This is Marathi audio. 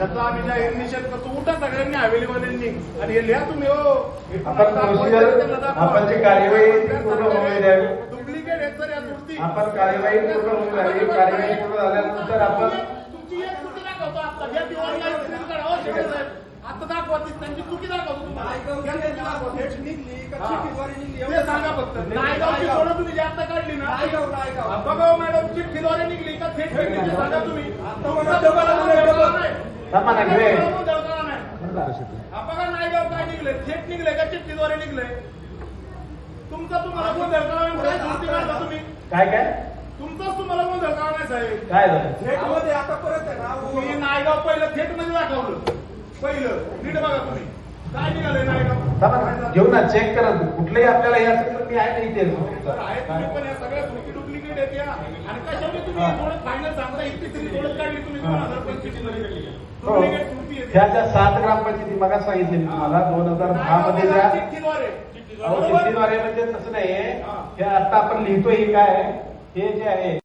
त्याचा आम्ही जाहीर निषेध करतो उठा सगळ्यांनी हवेलीवाल्यांनी आणि हे लिहा तुम्ही हो हे आपण प्रोसिजर- जी कार्यवाही पूर्ण होऊ द्यावी. डुप्लिकेट आहेत या आपण कार्यवाही पूर्ण होऊ द्यावी. कार्यवाही पूर्ण झाल्यानंतर आपण- तुमची एक चुकी दाखवतो आता. हो, साहेब. दाखवा ती त्यांची चुकी दाखवतो तुम्हाला. सांगा फक्त नायगावची तुम्ही जी आता काढली ना बघा हो मॅडम चिठ्ठीद्वारे निघली का थेट निघली सांगा तुम्ही तुमचा तुम्हाला गोंधळ नाही. थांबा ना, घे. नाही. नायगाव काय निघले? थेट निघले का? चिठ्ठीद्वारे निघले? तुमचा तुम्हाला गोंधळ करा नाही काढता तुम्ही? काय काय? तुमचाच तुम्हाला गोंधळ करा नाही साहेब? काय झालं? थेटमध्ये आता परत आहे ना तुम्ही नायगाव पहिलं थेटमध्ये दाखवलं. पहिलं. नीट बघा तुम्ही. काय निघालंय नायगाव घेऊ ना चेक करा. कुठलंही आपल्याला हे तर मी आहे ना इथे. तर आहे. तुम्ही पण या सगळ्या चुकी डुप्लिकेट आहेत या. आणि कशामुळे तुम्ही थोडं फायनल सांगता? ही तिसरी थोडं काढली तुम्ही दोन हजार पंचवीसमध्ये. त्या ज्या सात ग्रामपंचायती मगा सांगितले मी तुम्हाला. दोन हजार दहा मध्ये ज्या चिठ्ठीद्वारे. म्हणजे तसं नाही हे. आता आपण लिहितोय हे काय हे जे आहे